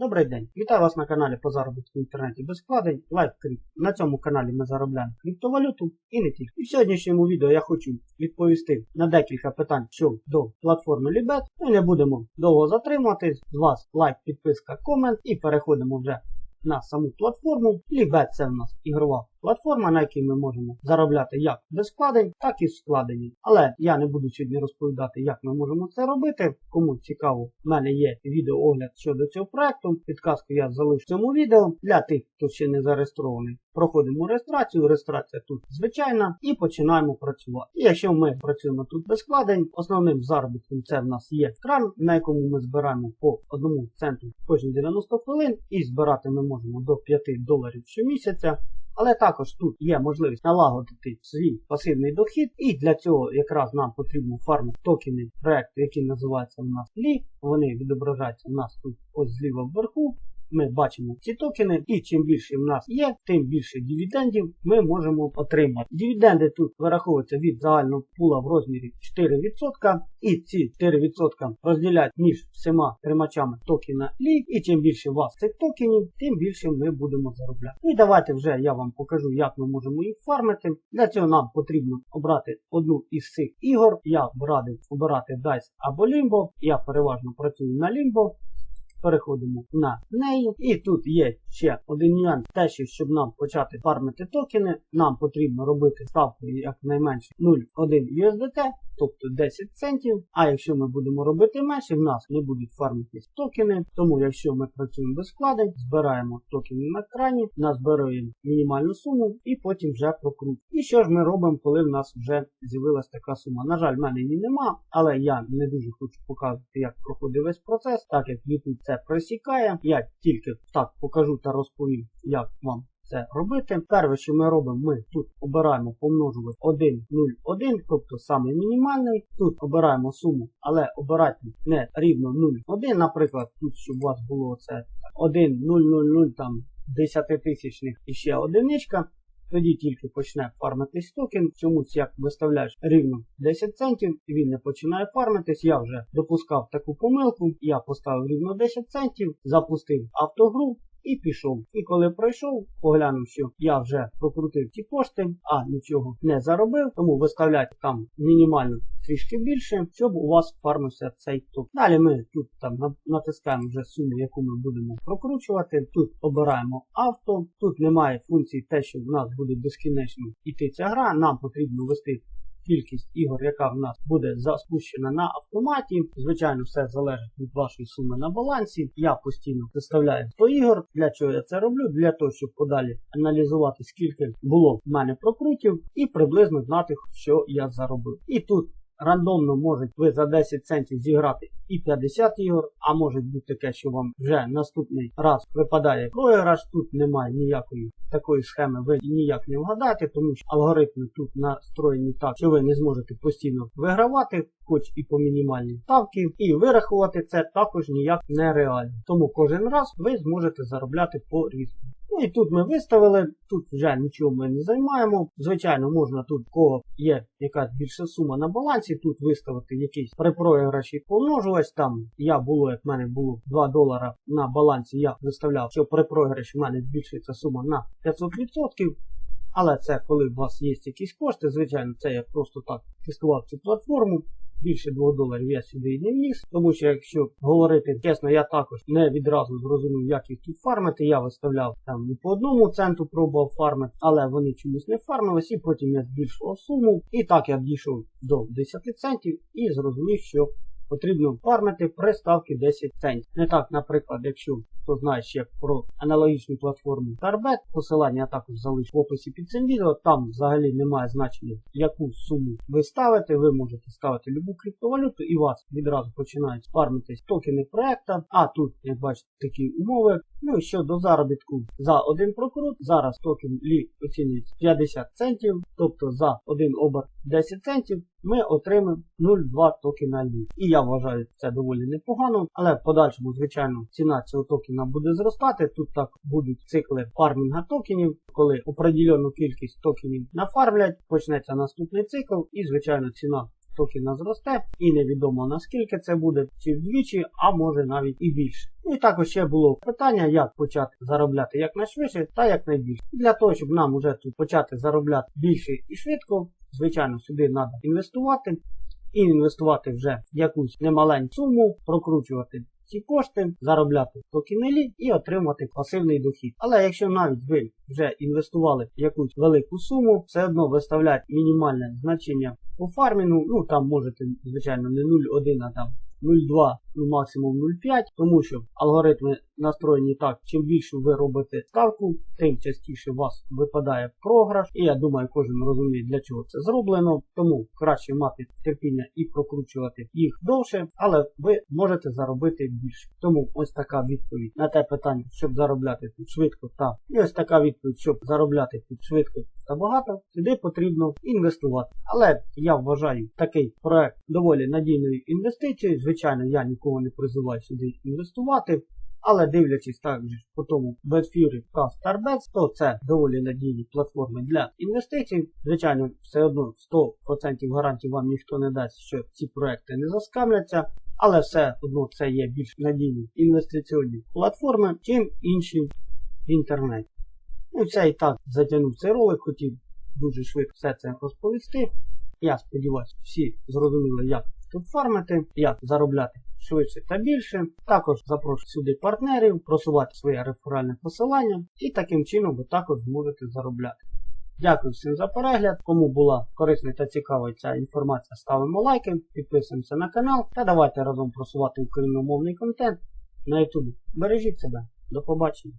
Добрий день! Вітаю вас на каналі по заробітку в інтернеті без вкладень LiveCrypt. На цьому каналі ми заробляємо криптовалюту і не тільки. І в сьогоднішньому відео я хочу відповісти на декілька питань щодо платформи Libet. Ми не будемо довго затримуватись. З вас лайк, підписка, комент і переходимо вже на саму платформу. Libet це в нас ігрова платформа, на якій ми можемо заробляти як без складень, так і з. Але я не буду сьогодні розповідати, як ми можемо це робити. Кому цікаво, в мене є відеоогляд щодо цього проекту. Підказку я залишу в цьому відео для тих, хто ще не зареєстрований. Проходимо реєстрацію, реєстрація тут звичайна і починаємо працювати. І якщо ми працюємо тут без складень, основним заробітком це в нас є кран, на якому ми збираємо по одному центу кожні 90 хвилин, і збирати ми можемо до 5 доларів щомісяця. Але також тут є можливість налагодити свій пасивний дохід, і для цього якраз нам потрібно фармити токени проекту, який називається у нас лі. Вони відображаються у нас тут ось зліва вверху ми бачимо ці токени, і чим більше в нас є, тим більше дивідендів ми можемо отримати. Дивіденди тут вираховуються від загального пула в розмірі 4%, і ці 4% розділяють між всіма тримачами токена LI, і чим більше у вас цих токенів, тим більше ми будемо заробляти. І давайте вже я вам покажу, як ми можемо їх фармити. Для цього нам потрібно обрати одну із цих ігор. Я б радив обирати DICE або Limbo. Я переважно працюю на Limbo переходимо на неї. І тут є ще один нюанс, те, що щоб нам почати фармити токени, нам потрібно робити ставку якнайменше 0,1 USDT, тобто 10 центів. А якщо ми будемо робити менше, в нас не будуть фармитись токени. Тому якщо ми працюємо без вкладень, збираємо токени на екрані, назбираємо мінімальну суму і потім вже прокрутимо. І що ж ми робимо, коли в нас вже з'явилася така сума? На жаль, в мене її нема, але я не дуже хочу показувати, як проходить весь процес, так як YouTube це просікає. Я тільки так покажу та розповім, як вам це робити. Перше, що ми робимо, ми тут обираємо помножувати 1, 0, 1, тобто саме мінімальний. Тут обираємо суму, але обирайте не рівно 0, 1, наприклад, тут, щоб у вас було це 1, 0, 0, 0, там 10 тисячних і ще одиничка. Тоді тільки почне фармитись токен. Чомусь як виставляєш рівно 10 центів, він не починає фармитись. Я вже допускав таку помилку. Я поставив рівно 10 центів, запустив автогру і пішов. І коли пройшов, поглянув, що я вже прокрутив ці кошти, а нічого не заробив, тому виставляйте там мінімально трішки більше, щоб у вас фармився цей топ. Далі ми тут там натискаємо вже суму, яку ми будемо прокручувати. Тут обираємо авто. Тут немає функції те, що в нас буде безкінечно йти ця гра. Нам потрібно ввести кількість ігор, яка в нас буде запущена на автоматі. Звичайно, все залежить від вашої суми на балансі. Я постійно представляю 100 ігор. Для чого я це роблю? Для того, щоб подалі аналізувати, скільки було в мене прокрутів, і приблизно знати, що я заробив. І тут рандомно можуть ви за 10 центів зіграти і 50 ігор, а може бути таке, що вам вже наступний раз випадає програш. Тут немає ніякої такої схеми, ви ніяк не вгадаєте, тому що алгоритми тут настроєні так, що ви не зможете постійно вигравати, хоч і по мінімальній ставці, і вирахувати це також ніяк не реально. Тому кожен раз ви зможете заробляти по різному. Ну і тут ми виставили, тут вже нічого ми не займаємо. Звичайно, можна тут, кого є якась більша сума на балансі, тут виставити якийсь при програші помножувач. Там я було, як в мене було 2 долара на балансі, я виставляв, що при програші в мене збільшується сума на 500%. Але це коли у вас є якісь кошти, звичайно, це я просто так тестував цю платформу більше 2 доларів я сюди не вніс, тому що, якщо говорити чесно, я також не відразу зрозумів, як їх тут фармити. Я виставляв там по одному центу пробував фармити, але вони чомусь не фармились, і потім я збільшував суму. І так я дійшов до 10 центів і зрозумів, що потрібно фармити при ставці 10 центів. Не так, наприклад, якщо хто знає ще про аналогічну платформу Tarbet, посилання також залишу в описі під цим відео. Там взагалі немає значення, яку суму ви ставите. Ви можете ставити любу криптовалюту і вас відразу починають фармитись токени проекта. А тут, як бачите, такі умови. Ну і щодо заробітку за один прокрут, зараз токен лі оцінюється 50 центів, тобто за один оберт 10 центів ми отримаємо 0,2 токена лі. І я вважаю це доволі непогано, але в подальшому, звичайно, ціна цього токена буде зростати. Тут так будуть цикли фармінга токенів, коли определену кількість токенів нафармлять, почнеться наступний цикл, і, звичайно, ціна токена зросте, і невідомо наскільки це буде, чи вдвічі, а може навіть і більше. Ну і також ще було питання, як почати заробляти якнайшвидше та якнайбільше. Для того, щоб нам уже тут почати заробляти більше і швидко, звичайно, сюди треба інвестувати. І інвестувати вже якусь немаленьку суму, прокручувати ці кошти, заробляти токенелі і отримати пасивний дохід. Але якщо навіть ви вже інвестували якусь велику суму, все одно виставляють мінімальне значення по фармінгу, ну там можете, звичайно, не 0,1, а там 0,2, ну максимум 0,5, тому що алгоритми настроєні так, чим більше ви робите ставку, тим частіше у вас випадає програш. І я думаю, кожен розуміє, для чого це зроблено. Тому краще мати терпіння і прокручувати їх довше, але ви можете заробити більше. Тому ось така відповідь на те питання, щоб заробляти тут швидко та і ось така відповідь, щоб заробляти тут швидко та багато, сюди потрібно інвестувати. Але я вважаю такий проект доволі надійною інвестицією. Звичайно, я нікого не призиваю сюди інвестувати. Але дивлячись також по тому Betfury та Starbets, то це доволі надійні платформи для інвестицій. Звичайно, все одно 100% гарантій вам ніхто не дасть, що ці проекти не заскамляться. Але все одно це є більш надійні інвестиційні платформи, чим інші в інтернеті. Ну, це і так затягнув цей ролик, хотів дуже швидко все це розповісти. Я сподіваюся, всі зрозуміли, як тут фармити, як заробляти швидше та більше. Також запрошую сюди партнерів, просувати своє реферальне посилання і таким чином ви також зможете заробляти. Дякую всім за перегляд. Кому була корисна та цікава ця інформація, ставимо лайки, підписуємося на канал та давайте разом просувати україномовний контент на YouTube. Бережіть себе. До побачення.